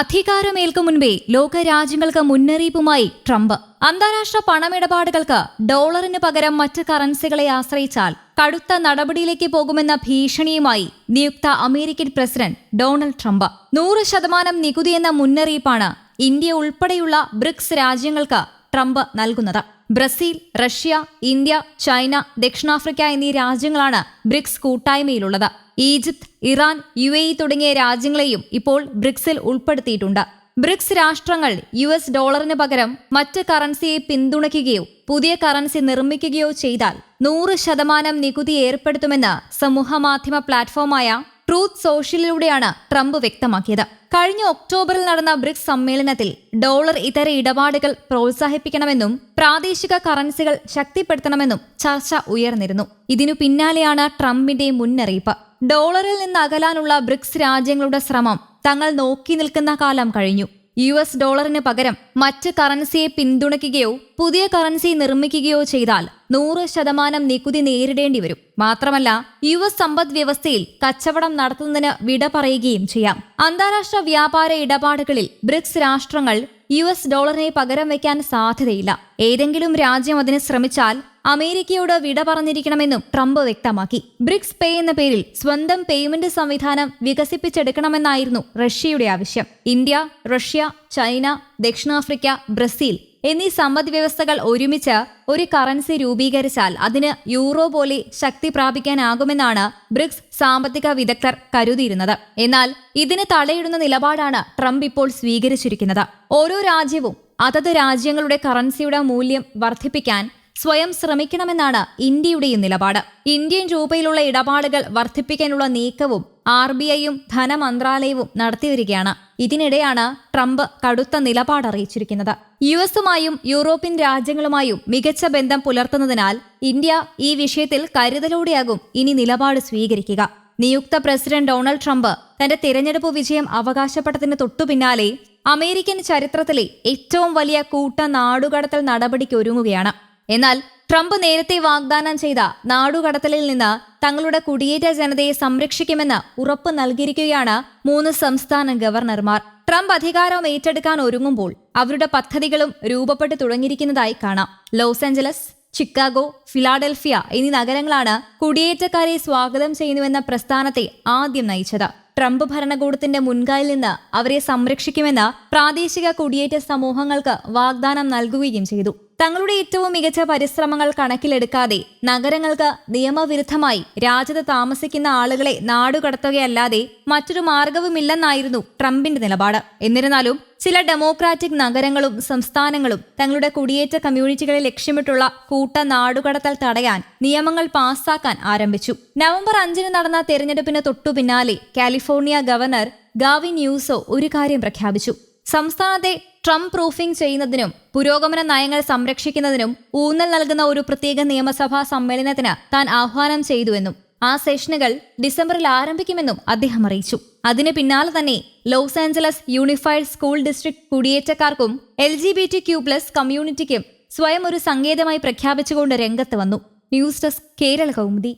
അധികാരമേൽക്കും മുൻപേ ലോകരാജ്യങ്ങൾക്ക് മുന്നറിയിപ്പുമായി ട്രംപ്. അന്താരാഷ്ട്ര പണമിടപാടുകൾക്ക് ഡോളറിന് പകരം മറ്റ് കറൻസികളെ ആശ്രയിച്ചാൽ കടുത്ത നടപടിയിലേക്ക് പോകുമെന്ന ഭീഷണിയുമായി നിയുക്ത അമേരിക്കൻ പ്രസിഡന്റ് ഡൊണാൾഡ് ട്രംപ്. നൂറ് ശതമാനം നികുതി എന്ന മുന്നറിയിപ്പാണ് ഇന്ത്യ ഉൾപ്പെടെയുള്ള ബ്രിക്സ് രാജ്യങ്ങൾക്ക് ട്രംപ് നൽകുന്നത്. ബ്രസീൽ റഷ്യ ഇന്ത്യ ചൈന ദക്ഷിണാഫ്രിക്ക എന്നീ രാജ്യങ്ങളാണ് ബ്രിക്സ് കൂട്ടായ്മയിലുള്ളത്. ഈജിപ്ത് ഇറാൻ യു എ തുടങ്ങിയ രാജ്യങ്ങളെയും ഇപ്പോൾ ബ്രിക്സിൽ ഉൾപ്പെടുത്തിയിട്ടുണ്ട്. ബ്രിക്സ് രാഷ്ട്രങ്ങൾ യു എസ് ഡോളറിന് പകരം മറ്റ് കറൻസിയെ പിന്തുണയ്ക്കുകയോ പുതിയ കറൻസി നിർമ്മിക്കുകയോ ചെയ്താൽ നൂറ് ശതമാനം നികുതി ഏർപ്പെടുത്തുമെന്ന് സമൂഹമാധ്യമ പ്ലാറ്റ്ഫോമായ ട്രൂത്ത് സോഷ്യലിലൂടെയാണ് ട്രംപ് വ്യക്തമാക്കിയത്. കഴിഞ്ഞ ഒക്ടോബറിൽ നടന്ന ബ്രിക്സ് സമ്മേളനത്തിൽ ഡോളർ ഇതര ഇടപാടുകൾ പ്രോത്സാഹിപ്പിക്കണമെന്നും പ്രാദേശിക കറൻസികൾ ശക്തിപ്പെടുത്തണമെന്നും ചർച്ച ഉയർന്നിരുന്നു. ഇതിനു പിന്നാലെയാണ് ട്രംപിന്റെ മുന്നറിയിപ്പ്. ഡോളറിൽ നിന്ന് അകലാനുള്ള ബ്രിക്സ് രാജ്യങ്ങളുടെ ശ്രമം തങ്ങൾ നോക്കി നിൽക്കുന്ന കാലം കഴിഞ്ഞു. യു എസ് ഡോളറിന് പകരം മറ്റ് കറൻസിയെ പിന്തുണയ്ക്കുകയോ പുതിയ കറൻസി നിർമ്മിക്കുകയോ ചെയ്താൽ നൂറ് ശതമാനം നികുതി നേരിടേണ്ടി വരും. മാത്രമല്ല യു എസ് സമ്പദ് വ്യവസ്ഥയിൽ കച്ചവടം നടത്തുന്നതിന് വിട പറയുകയും ചെയ്യാം. അന്താരാഷ്ട്ര വ്യാപാര ഇടപാടുകളിൽ ബ്രിക്സ് രാഷ്ട്രങ്ങൾ യു എസ് ഡോളറിനെ പകരം വയ്ക്കാൻ സാധ്യതയില്ല. ഏതെങ്കിലും രാജ്യം അതിന് ശ്രമിച്ചാൽ അമേരിക്കയോട് വിട പറഞ്ഞിരിക്കണമെന്നും ട്രംപ് വ്യക്തമാക്കി. ബ്രിക്സ് പേ എന്ന പേരിൽ സ്വന്തം പേയ്മെന്റ് സംവിധാനം വികസിപ്പിച്ചെടുക്കണമെന്നായിരുന്നു റഷ്യയുടെ ആവശ്യം. ഇന്ത്യ റഷ്യ ചൈന ദക്ഷിണാഫ്രിക്ക ബ്രസീൽ എന്നീ സമ്പദ് വ്യവസ്ഥകൾ ഒരുമിച്ച് ഒരു കറൻസി രൂപീകരിച്ചാൽ അതിന് യൂറോ പോലെ ശക്തി പ്രാപിക്കാനാകുമെന്നാണ് ബ്രിക്സ് സാമ്പത്തിക വിദഗ്ധർ കരുതിയിരുന്നത്. എന്നാൽ ഇതിന് തടയിടുന്ന നിലപാടാണ് ട്രംപ് ഇപ്പോൾ സ്വീകരിച്ചിരിക്കുന്നത്. ഓരോ രാജ്യവും അതത് രാജ്യങ്ങളുടെ കറൻസിയുടെ മൂല്യം വർദ്ധിപ്പിക്കാൻ സ്വയം ശ്രമിക്കണമെന്നാണ് ഇന്ത്യയുടെയും നിലപാട്. ഇന്ത്യൻ രൂപയിലുള്ള ഇടപാടുകൾ വർദ്ധിപ്പിക്കാനുള്ള നീക്കവും ആർ ബി ഐയും ധനമന്ത്രാലയവും നടത്തിവരികയാണ്. ഇതിനിടെയാണ് ട്രംപ് കടുത്ത നിലപാട് അറിയിച്ചിരിക്കുന്നത്. യു എസുമായും യൂറോപ്യൻ രാജ്യങ്ങളുമായും മികച്ച ബന്ധം പുലർത്തുന്നതിനാൽ ഇന്ത്യ ഈ വിഷയത്തിൽ കരുതലോടെയാകും ഇനി നിലപാട് സ്വീകരിക്കുക. നിയുക്ത പ്രസിഡന്റ് ഡൊണാൾഡ് ട്രംപ് തന്റെ തിരഞ്ഞെടുപ്പ് വിജയം അവകാശപ്പെട്ടതിന് തൊട്ടുപിന്നാലെ അമേരിക്കൻ ചരിത്രത്തിലെ ഏറ്റവും വലിയ കൂട്ട നാടുകടത്തൽ നടപടിക്ക് ഒരുങ്ങുകയാണ്. എന്നാൽ ട്രംപ് നേരത്തെ വാഗ്ദാനം ചെയ്ത നാടുകടത്തലിൽ നിന്ന് തങ്ങളുടെ കുടിയേറ്റ ജനതയെ സംരക്ഷിക്കുമെന്ന് ഉറപ്പ് നൽകിയിരിക്കുകയാണ് മൂന്ന് സംസ്ഥാന ഗവർണർമാർ. ട്രംപ് അധികാരം ഏറ്റെടുക്കാൻ ഒരുങ്ങുമ്പോൾ അവരുടെ പദ്ധതികളും രൂപപ്പെട്ടു തുടങ്ങിയിരിക്കുന്നതായി കാണാം. ലോസ് ആഞ്ചലസ് ചിക്കാഗോ ഫിലാഡൽഫിയ എന്നീ നഗരങ്ങളാണ് കുടിയേറ്റക്കാരെ സ്വാഗതം ചെയ്യുന്നുവെന്ന പ്രസ്ഥാനത്തെ ആദ്യം നയിച്ചത്. ട്രംപ് ഭരണകൂടത്തിന്റെ മുൻകായിൽ നിന്ന് അവരെ സംരക്ഷിക്കുമെന്ന് പ്രാദേശിക കുടിയേറ്റ സമൂഹങ്ങൾക്ക് വാഗ്ദാനം നൽകുകയും ചെയ്തു. തങ്ങളുടെ ഏറ്റവും മികച്ച പരിശ്രമങ്ങൾ കണക്കിലെടുക്കാതെ നഗരങ്ങൾക്ക് നിയമവിരുദ്ധമായി രാജ്യത്ത് താമസിക്കുന്ന ആളുകളെ നാടുകടത്തുകയല്ലാതെ മറ്റൊരു മാർഗവുമില്ലെന്നായിരുന്നു ട്രംപിന്റെ നിലപാട്. എന്നിരുന്നാലും ചില ഡെമോക്രാറ്റിക് നഗരങ്ങളും സംസ്ഥാനങ്ങളും തങ്ങളുടെ കുടിയേറ്റ കമ്മ്യൂണിറ്റികളെ ലക്ഷ്യമിട്ടുള്ള കൂട്ട നാടുകടത്തൽ തടയാൻ നിയമങ്ങൾ പാസാക്കാൻ ആരംഭിച്ചു. നവംബർ അഞ്ചിന് നടന്ന തെരഞ്ഞെടുപ്പിന് തൊട്ടു പിന്നാലെ കാലിഫോർണിയ ഗവർണർ ഗാവിൻ ന്യൂസോ ഒരു കാര്യം പ്രഖ്യാപിച്ചു. സംസ്ഥാനത്തെ ട്രംപ് പ്രൂഫിംഗ് ചെയ്യുന്നതിനും പുരോഗമന നയങ്ങൾ സംരക്ഷിക്കുന്നതിനും ഊന്നൽ നൽകുന്ന ഒരു പ്രത്യേക നിയമസഭാ സമ്മേളനത്തിന് താൻ ആഹ്വാനം ചെയ്തുവെന്നും ആ സെഷനുകൾ ഡിസംബറിൽ ആരംഭിക്കുമെന്നും അദ്ദേഹം അറിയിച്ചു. അതിന് പിന്നാലെ തന്നെ Los Angeles unified school district കുടിയേറ്റക്കാർക്കും L G B T Q plus കമ്മ്യൂണിറ്റിക്കും സ്വയം ഒരു സങ്കേതമായി പ്രഖ്യാപിച്ചുകൊണ്ട് രംഗത്ത് വന്നു. News desk Kerala Kaumudi.